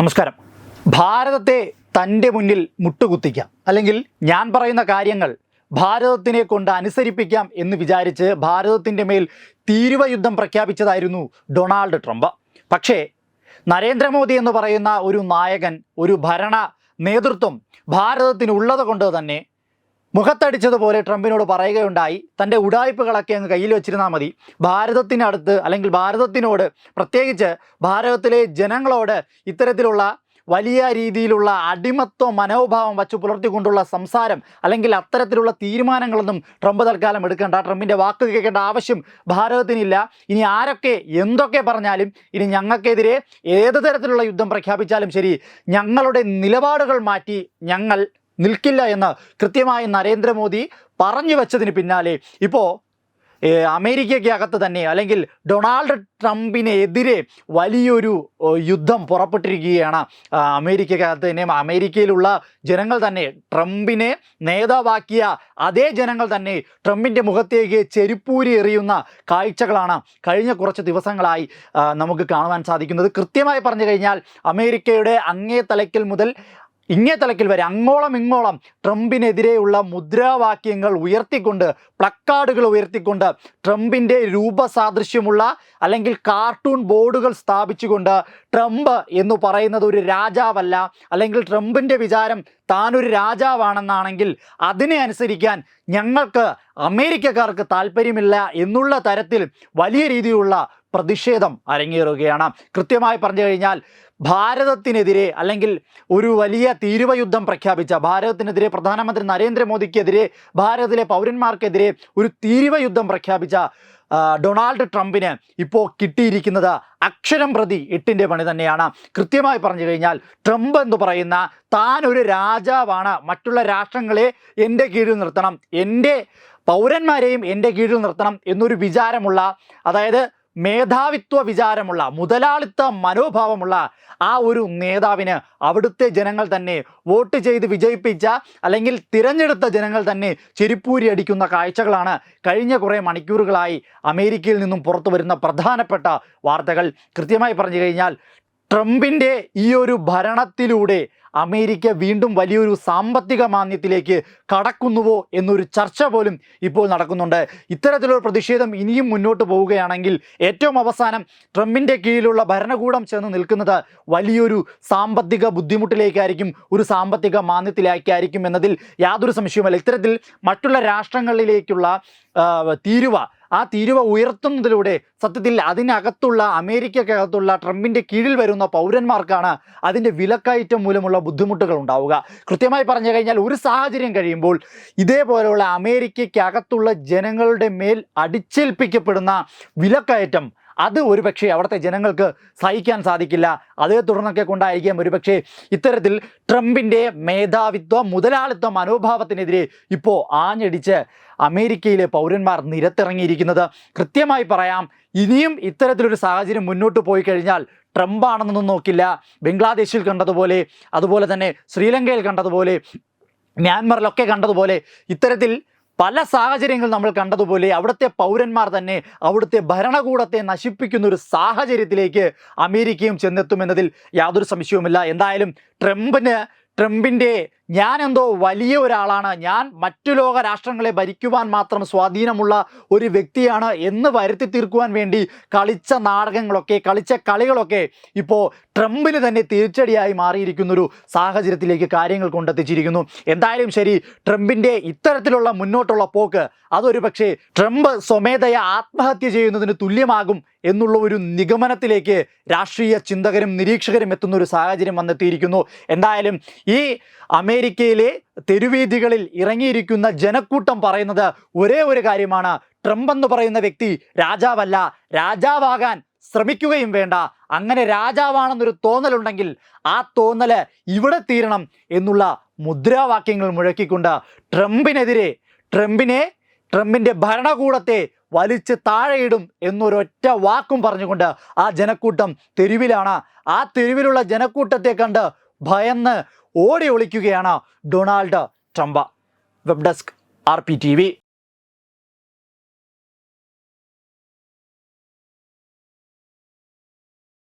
നമസ്കാരം. ഭാരതത്തെ തന്റെ മുന്നിൽ മുട്ടുകുത്തിക്കാം. അല്ലെങ്കിൽ ഞാൻ പറയുന്ന കാര്യങ്ങൾ ഭാരതത്തിനെ കൊണ്ട് അനുസരിപ്പിക്കാം എന്ന് വിചാരിച്ച് ഭാരതത്തിന്റെ മേൽ തീരുവ യുദ്ധം പ്രഖ്യാപിച്ചതായിരുന്നു ഡൊണാൾഡ് ട്രംപ്. പക്ഷേ നരേന്ദ്രമോദി എന്ന് പറയുന്ന ഒരു നായകൻ ഒരു ഭരണ നേതൃത്വം ഭാരതത്തിനുള്ളത് കൊണ്ട് തന്നെ മുഖത്തടിച്ചതുപോലെ ട്രംപിനോട് പറയുകയുണ്ടായി. തന്റെ ഉടായ്പകളൊക്കെ അങ്ങ് കയ്യിൽ വെച്ചിരുന്നാൽ മതി. ഭാരതത്തിനടുത്ത് അല്ലെങ്കിൽ ഭാരതത്തിനോട് പ്രത്യേകിച്ച് ഭാരതത്തിലെ ജനങ്ങളോട് ഇത്തരത്തിലുള്ള വലിയ രീതിയിലുള്ള അടിമത്വ മനോഭാവം വച്ചു പുലർത്തിക്കൊണ്ടുള്ള സംസാരം അല്ലെങ്കിൽ അത്തരത്തിലുള്ള തീരുമാനങ്ങളൊന്നും ട്രംപ് തൽക്കാലം എടുക്കേണ്ട. ട്രംപിന്റെ വാക്ക് കേൾക്കേണ്ട ആവശ്യം ഭാരതത്തിനില്ല. ഇനി ആരൊക്കെ എന്തൊക്കെ പറഞ്ഞാലും ഇനി ഞങ്ങൾക്കെതിരെ ഏത് തരത്തിലുള്ള യുദ്ധം പ്രഖ്യാപിച്ചാലും ശരി ഞങ്ങളുടെ നിലപാടുകൾ മാറ്റി ഞങ്ങൾ നിൽക്കില്ല എന്ന് കൃത്യമായി നരേന്ദ്രമോദി പറഞ്ഞു വെച്ചതിന് പിന്നാലെ ഇപ്പോൾ അമേരിക്കയ്ക്കകത്ത് തന്നെ അല്ലെങ്കിൽ ഡൊണാൾഡ് ട്രംപിനെതിരെ വലിയൊരു യുദ്ധം പുറപ്പെട്ടിരിക്കുകയാണ് അമേരിക്കയ്ക്കകത്ത് തന്നെ. അമേരിക്കയിലുള്ള ജനങ്ങൾ തന്നെ ട്രംപിനെ നേതാവാക്കിയ അതേ ജനങ്ങൾ തന്നെ ട്രംപിന്റെ മുഖത്തേക്ക് ചെരുപ്പൂരി എറിയുന്ന കാഴ്ചകളാണ് കഴിഞ്ഞ കുറച്ച് ദിവസങ്ങളായി നമുക്ക് കാണുവാൻ സാധിക്കുന്നത്. കൃത്യമായി പറഞ്ഞു കഴിഞ്ഞാൽ അമേരിക്കയുടെ അങ്ങേ തലയ്ക്കൽ മുതൽ ഇങ്ങേ തലക്കിൽ വരെ അങ്ങോളം ഇങ്ങോളം ട്രംപിനെതിരെയുള്ള മുദ്രാവാക്യങ്ങൾ ഉയർത്തിക്കൊണ്ട് പ്ലക്കാർഡുകൾ ഉയർത്തിക്കൊണ്ട് ട്രംപിന്റെ രൂപസാദൃശ്യമുള്ള അല്ലെങ്കിൽ കാർട്ടൂൺ ബോർഡുകൾ സ്ഥാപിച്ചുകൊണ്ട് ട്രംപ് എന്ന് പറയുന്നത് ഒരു രാജാവല്ല. അല്ലെങ്കിൽ ട്രംപിന്റെ വിചാരം താനൊരു രാജാവാണെന്നാണെങ്കിൽ അതിനെ അനുസരിക്കാൻ ഞങ്ങൾക്ക് അമേരിക്കക്കാർക്ക് താല്പര്യമില്ല എന്നുള്ള തരത്തിൽ വലിയ രീതിയിലുള്ള പ്രതിഷേധം അരങ്ങേറുകയാണ്. കൃത്യമായി പറഞ്ഞു കഴിഞ്ഞാൽ ഭാരതത്തിനെതിരെ അല്ലെങ്കിൽ ഒരു വലിയ തീരുവയുദ്ധം പ്രഖ്യാപിച്ച ഭാരതത്തിനെതിരെ പ്രധാനമന്ത്രി നരേന്ദ്രമോദിക്കെതിരെ ഭാരതത്തിലെ പൗരന്മാർക്കെതിരെ ഒരു തീരുവയുദ്ധം പ്രഖ്യാപിച്ച ഡൊണാൾഡ് ട്രംപിന് ഇപ്പോൾ കിട്ടിയിരിക്കുന്നത് അക്ഷരം പ്രതി എട്ടിന്റെ പണി തന്നെയാണ്. കൃത്യമായി പറഞ്ഞു കഴിഞ്ഞാൽ ട്രംപ് എന്ന് പറയുന്ന താൻ ഒരു രാജാവാണ്. മറ്റുള്ള രാഷ്ട്രങ്ങളെ എന്റെ കീഴിൽ നിർത്തണം. എന്റെ പൗരന്മാരെയും എന്റെ കീഴിൽ നിർത്തണം എന്നൊരു വിചാരമുള്ള അതായത് മേധാവിത്വ വിചാരമുള്ള മുതലാളിത്ത മനോഭാവമുള്ള ആ ഒരു നേതാവിന് അവിടുത്തെ ജനങ്ങൾ തന്നെ വോട്ട് ചെയ്ത് വിജയിപ്പിച്ച അല്ലെങ്കിൽ തിരഞ്ഞെടുത്ത ജനങ്ങൾ തന്നെ ചെരുപ്പൂരി അടിക്കുന്ന കാഴ്ചകളാണ് കഴിഞ്ഞ കുറേ മണിക്കൂറുകളായി അമേരിക്കയിൽ നിന്നും പുറത്തു വരുന്ന പ്രധാനപ്പെട്ട വാർത്തകൾ. കൃത്യമായി പറഞ്ഞു കഴിഞ്ഞാൽ ട്രംപിന്റെ ഈ ഒരു ഭരണത്തിലൂടെ അമേരിക്ക വീണ്ടും വലിയൊരു സാമ്പത്തിക മാന്ദ്യത്തിലേക്ക് കടക്കുന്നുവോ എന്നൊരു ചർച്ച പോലും ഇപ്പോൾ നടക്കുന്നുണ്ട്. ഇത്തരത്തിലൊരു പ്രതിഷേധം ഇനിയും മുന്നോട്ട് പോവുകയാണെങ്കിൽ ഏറ്റവും അവസാനം ട്രംപിന്റെ കീഴിലുള്ള ഭരണകൂടം ചെന്ന് നിൽക്കുന്നത് വലിയൊരു സാമ്പത്തിക ബുദ്ധിമുട്ടിലേക്കായിരിക്കും ഒരു സാമ്പത്തിക മാന്ദ്യത്തിലേക്കായിരിക്കും എന്നതിൽ യാതൊരു സംശയവുമല്ല. ഇത്തരത്തിൽ മറ്റുള്ള രാഷ്ട്രങ്ങളിലേക്കുള്ള തീരുവ ആ തീരുവ ഉയർത്തുന്നതിലൂടെ സത്യത്തിൽ അതിനകത്തുള്ള അമേരിക്കക്കകത്തുള്ള ട്രംപിന്റെ കീഴിൽ വരുന്ന പൗരന്മാർക്കാണ് അതിന്റെ വിലക്കയറ്റം മൂലമുള്ള ബുദ്ധിമുട്ടുകൾ ഉണ്ടാവുക. കൃത്യമായി പറഞ്ഞു കഴിഞ്ഞാൽ ഒരു സാഹചര്യം കഴിയുമ്പോൾ ഇതേപോലെയുള്ള അമേരിക്കയ്ക്കകത്തുള്ള ജനങ്ങളുടെ മേൽ അടിച്ചേൽപ്പിക്കപ്പെടുന്ന വിലക്കയറ്റം അത് ഒരുപക്ഷെ അവിടുത്തെ ജനങ്ങൾക്ക് സഹിക്കാൻ സാധിക്കില്ല. അതേ തുടർന്നൊക്കെ കൊണ്ടായിരിക്കാം ഒരുപക്ഷെ ഇത്തരത്തിൽ ട്രംപിന്റെ മേധാവിത്വ മുതലാളിത്വ മനോഭാവത്തിനെതിരെ ഇപ്പോൾ ആഞ്ഞടിച്ച് അമേരിക്കയിലെ പൗരന്മാർ നിരത്തിറങ്ങിയിരിക്കുന്നത്. കൃത്യമായി പറയാം ഇനിയും ഇത്തരത്തിലൊരു സാഹചര്യം മുന്നോട്ട് പോയി കഴിഞ്ഞാൽ ട്രംപാണെന്നൊന്നും നോക്കില്ല. ബംഗ്ലാദേശിൽ കണ്ടതുപോലെ അതുപോലെ തന്നെ ശ്രീലങ്കയിൽ കണ്ടതുപോലെ മ്യാൻമറിലൊക്കെ കണ്ടതുപോലെ ഇത്തരത്തിൽ പല സാഹചര്യങ്ങൾ നമ്മൾ കണ്ടതുപോലെ അവിടുത്തെ പൗരന്മാർ തന്നെ അവിടുത്തെ ഭരണകൂടത്തെ നശിപ്പിക്കുന്ന ഒരു സാഹചര്യത്തിലേക്ക് അമേരിക്കയും ചെന്നെത്തുമെന്നതിൽ യാതൊരു സംശയവുമില്ല. എന്തായാലും ട്രംപിന് ട്രംപിന്റെ ഞാൻ എന്തോ വലിയ ഒരാളാണ്. ഞാൻ മറ്റു ലോക രാഷ്ട്രങ്ങളെ ഭരിക്കുവാൻ മാത്രം സ്വാധീനമുള്ള ഒരു വ്യക്തിയാണ് എന്ന് വരുത്തി തീർക്കുവാൻ വേണ്ടി കളിച്ച നാടകങ്ങളൊക്കെ കളിച്ച കളികളൊക്കെ ഇപ്പോൾ ട്രംപിന് തന്നെ തിരിച്ചടിയായി മാറിയിരിക്കുന്നൊരു സാഹചര്യത്തിലേക്ക് കാര്യങ്ങൾ കൊണ്ടെത്തിച്ചിരിക്കുന്നു. എന്തായാലും ശരി ട്രംപിന്റെ ഇത്തരത്തിലുള്ള മുന്നോട്ടുള്ള പോക്ക് അതൊരു പക്ഷേ ട്രംപ് സ്വമേധയ ആത്മഹത്യ ചെയ്യുന്നതിന് തുല്യമാകും എന്നുള്ള ഒരു നിഗമനത്തിലേക്ക് രാഷ്ട്രീയ ചിന്തകരും നിരീക്ഷകരും എത്തുന്ന ഒരു സാഹചര്യം വന്നെത്തിയിരിക്കുന്നു. എന്തായാലും ഈ അമേരിക്കയിലെ തെരുവീഥികളിൽ ഇറങ്ങിയിരിക്കുന്ന ജനക്കൂട്ടം പറയുന്നത് ഒരേ ഒരു കാര്യമാണ്. ട്രംപ് എന്ന് പറയുന്ന വ്യക്തി രാജാവല്ല. രാജാവാകാൻ ശ്രമിക്കുകയും വേണ്ട. അങ്ങനെ രാജാവാണെന്നൊരു തോന്നലുണ്ടെങ്കിൽ ആ തോന്നൽ ഇവിടെ തീരണം എന്നുള്ള മുദ്രാവാക്യങ്ങൾ മുഴക്കിക്കൊണ്ട് ട്രംപിനെതിരെ ട്രംപിനെ ട്രംപിന്റെ ഭരണകൂടത്തെ വലിച്ച് താഴെയിടും എന്നൊരൊറ്റ വാക്കും പറഞ്ഞുകൊണ്ട് ആ ജനക്കൂട്ടം തെരുവിലാണ്. ആ തെരുവിലുള്ള ജനക്കൂട്ടത്തെ കണ്ട് ഭയന്ന് ഓടി ഒളിക്കുകയാണ് Donald Trump. Web desk R P T V.